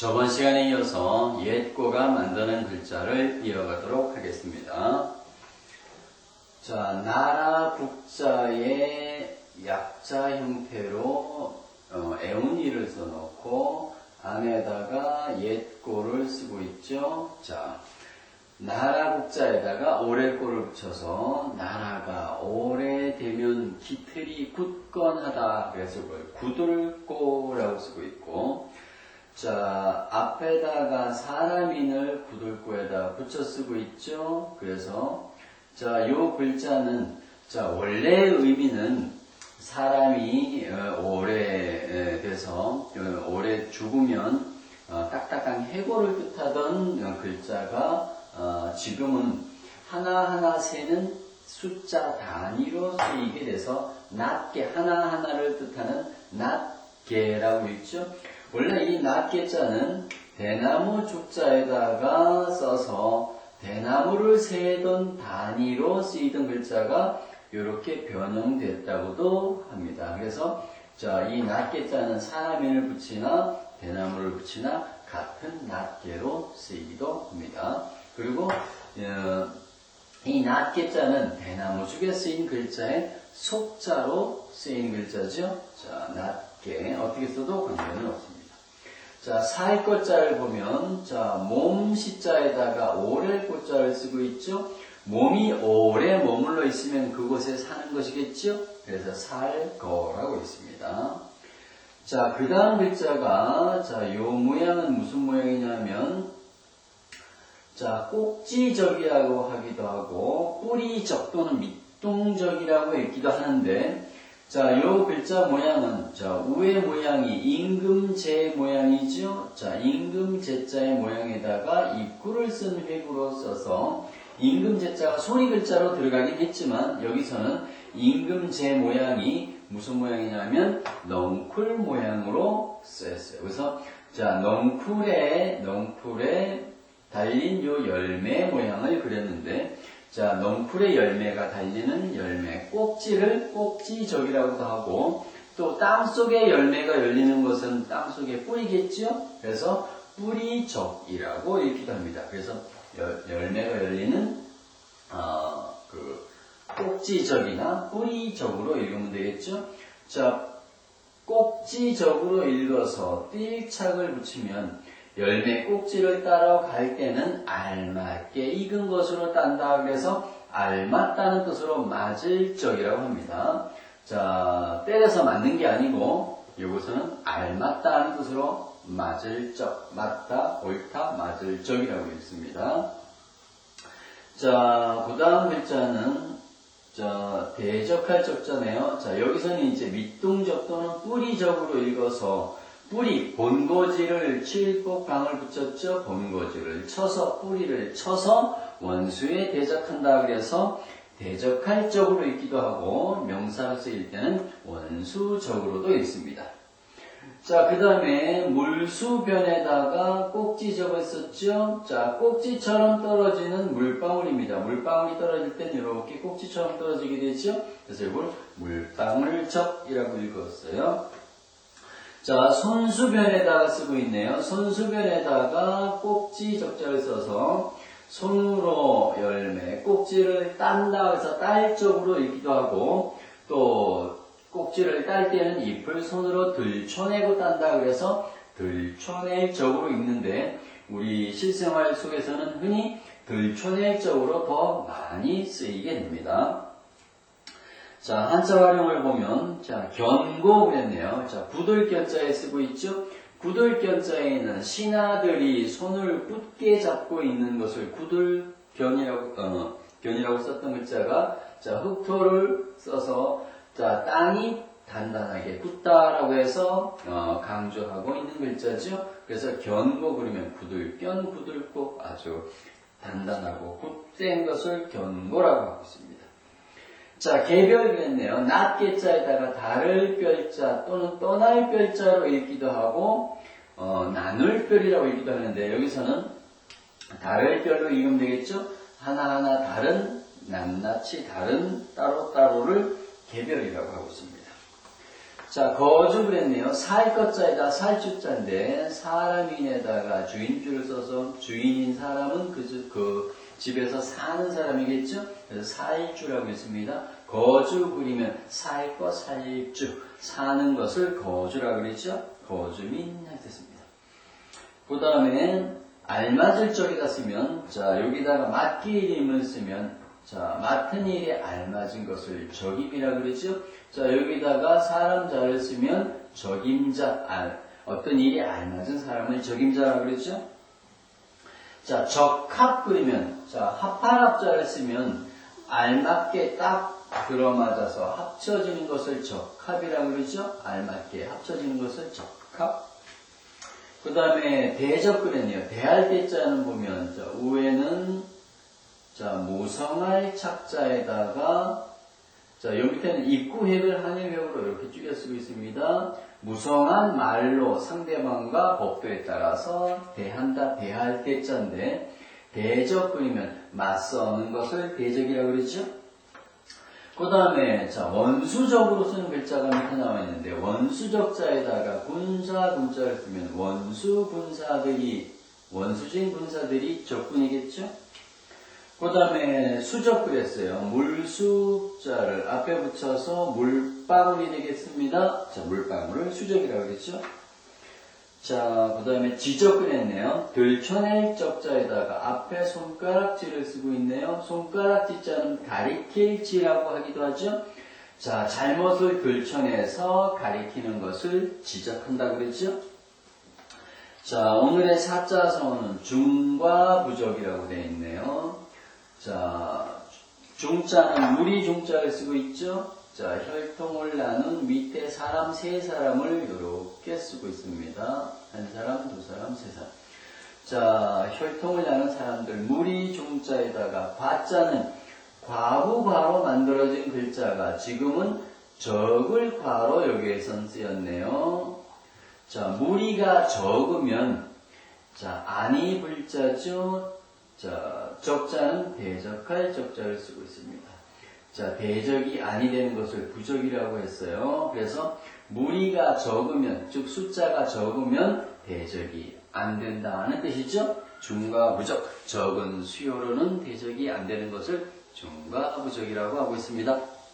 저번 시간에 이어서 옛고가 만드는 글자를 이어가도록 하겠습니다. 자, 나라 국자의 약자 형태로 어, 애운이를 써놓고 안에다가 옛고를 쓰고 있죠. 자, 나라 국자에다가 오래꼬를 붙여서 나라가 오래되면 기틀이 굳건하다 그래서 그걸 굳을꼬라고 쓰고 있고 자 앞에다가 사람인을 굳을꼬에다 붙여 쓰고 있죠 그래서 자 요 글자는 자 원래 의미는 사람이 어, 오래돼서 어, 오래 죽으면 어, 딱딱한 해골을 뜻하던 어, 글자가 어, 지금은 하나하나 세는 숫자 단위로 쓰이게 돼서 낮게 하나하나를 뜻하는 낮게라고 있죠. 원래 이 낮게자는 대나무 죽자에다가 써서 대나무를 세던 단위로 쓰이던 글자가 이렇게 변형됐다고도 합니다. 그래서 자, 이 낮게자는 사람인을 붙이나 대나무를 붙이나 같은 낱개로 쓰이기도 합니다. 그리고 어, 이 낱개자는 대나무 쪽에 쓰인 글자의 속자로 쓰인 글자죠. 자, 낱개 어떻게 써도 관계는 없습니다. 자, 살 것자를 보면 자, 몸 시자에다가 오래 꽃자를 쓰고 있죠. 몸이 오래 머물러 있으면 그곳에 사는 것이겠죠. 그래서 살 거라고 있습니다. 자, 그 다음 글자가, 자, 요 모양은 무슨 모양이냐면, 자, 꼭지적이라고 하기도 하고, 뿌리적 또는 밑둥적이라고 읽기도 하는데, 자, 요 글자 모양은, 자, 우의 모양이 임금제 모양이죠? 자, 임금제자의 모양에다가 입구를 쓴 획으로 써서, 임금제자가 소리 글자로 들어가긴 했지만, 여기서는 임금제 모양이 무슨 모양이냐면 넝쿨 모양으로 쓰였어요. 그래서 자 넝쿨에 넝쿨에 달린 요 열매 모양을 그렸는데 자 넝쿨의 열매가 달리는 열매 꼭지를 꼭지적이라고도 하고 또 땅 속에 열매가 열리는 것은 땅 속에 뿌리겠죠. 그래서 뿌리적이라고 읽기도 합니다. 그래서 열, 열매가 열리는 어, 그 꼭지적이나 뿌리적으로 읽으면 되겠죠? 자, 꼭지적으로 읽어서 띨착을 붙이면 열매 꼭지를 따라갈 때는 알맞게 익은 것으로 딴다 그래서 알맞다는 뜻으로 맞을 적이라고 합니다. 자, 때려서 맞는 게 아니고 이것은 알맞다는 뜻으로 맞을 적, 맞다, 옳다, 맞을 적이라고 읽습니다. 자, 그 다음 글자는 자, 대적할 적자네요. 자, 여기서는 이제 밑둥적 또는 뿌리적으로 읽어서 뿌리, 본고지를 칠복강을 붙였죠. 본고지를 쳐서 뿌리를 쳐서 원수에 대적한다 그래서 대적할 적으로 읽기도 하고 명사로 쓰일 때는 원수적으로도 읽습니다. 자, 그 다음에 물수변에다가 꼭지적을 썼죠. 자, 꼭지처럼 떨어지는 물방울입니다. 물방울이 떨어질 땐 이렇게 꼭지처럼 떨어지게 되죠. 그래서 이걸 물방울적이라고 읽었어요. 자, 손수변에다가 쓰고 있네요. 손수변에다가 꼭지 적자를 써서 손으로 열매, 꼭지를 딴다 해서 딸 쪽으로 읽기도 하고 또 꼭지를 딸 때는 잎을 손으로 들춰내고 딴다 그래서 들춰낼 적으로 읽는데 우리 실생활 속에서는 흔히 들춰낼 적으로 더 많이 쓰이게 됩니다. 자, 한자 활용을 보면, 자, 견고 그랬네요. 자, 구들견자에 쓰고 있죠? 구들견자에는 신하들이 손을 굳게 잡고 있는 것을 구들견이라고, 어, 견이라고 썼던 글자가, 자, 흑토를 써서, 자, 땅이 단단하게 굳다라고 해서, 어, 강조하고 있는 글자죠? 그래서 견고 그러면 구들견, 구들고 아주 단단하고 굳센 것을 견고라고 하고 있습니다. 자, 개별이겠네요. 낱개자에다가 다를 뼈자 또는 떠날 뼈자로 읽기도 하고, 어, 나눌 뼈이라고 읽기도 하는데, 여기서는 다를 뼈로 읽으면 되겠죠? 하나하나 다른, 낱낱이 다른 따로따로를 개별이라고 하고 있습니다. 자, 거주 그랬네요. 살 것자에다 살주자인데, 사람인에다가 주인줄을 써서 주인인 사람은 그, 주- 그 집에서 사는 사람이겠죠? 그래서 살주라고 했습니다. 거주 그리면 살 것, 살주. 사는 것을 거주라고 그랬죠? 거주민 했습니다. 그 다음에 알맞을 적에다 쓰면 자 여기다가 맡길 이름을 쓰면 자 맡은 일에 알맞은 것을 적임이라 그러죠. 자 여기다가 사람 자를 쓰면 적임자 알 어떤 일에 알맞은 사람을 적임자라 그러죠. 자 적합 그러면 자 합한 합자를 쓰면 알맞게 딱 들어맞아서 합쳐지는 것을 적합이라 그러죠. 알맞게 합쳐지는 것을 적합. 그 다음에 대적 그랬네요. 대할 때자는 보면 자, 우에는 자 무성할 착자에다가 자 여기 밑에는 입구획을 한일획으로 이렇게 줄여 쓰고 있습니다. 무성한 말로 상대방과 법도에 따라서 대한다 대할 때자인데 대적 그리면 맞서는 것을 대적이라고 그러죠. 그 다음에 자 원수적으로 쓰는 글자가 밑에 나와 있는데 원수적자에다가 군사 군자를 쓰면 원수 군사들이 원수진 군사들이 적군이겠죠. 그 다음에 수적 그랬어요. 물수자를 앞에 붙여서 물방울이 되겠습니다. 자 물방울을 수적이라고 그랬죠. 자, 그 다음에 지적 그랬네요. 들춰낼 적자에다가 앞에 손가락질을 쓰고 있네요. 손가락질자는 가리킬지라고 하기도 하죠. 자, 잘못을 들춰내서 가리키는 것을 지적한다 그랬죠. 자, 오늘의 사자성어는 중과 부적이라고 되어 있네요. 자, 중자는 무리 중자를 쓰고 있죠. 자, 혈통을 나눈 밑에 사람 세 사람을 이렇게 쓰고 있습니다. 한 사람, 두 사람, 세 사람. 자, 혈통을 나눈 사람들 무리 중자에다가 과자는 과부과로 만들어진 글자가 지금은 적을 과로 여기에선 쓰였네요. 자, 무리가 적으면 자, 아니 불자죠. 자, 적자는 대적할 적자를 쓰고 있습니다. 자, 대적이 아니 되는 것을 부적이라고 했어요. 그래서 무리가 적으면, 즉 숫자가 적으면 대적이 안 된다는 뜻이죠. 중과 부적, 적은 수요로는 대적이 안 되는 것을 중과 부적이라고 하고 있습니다.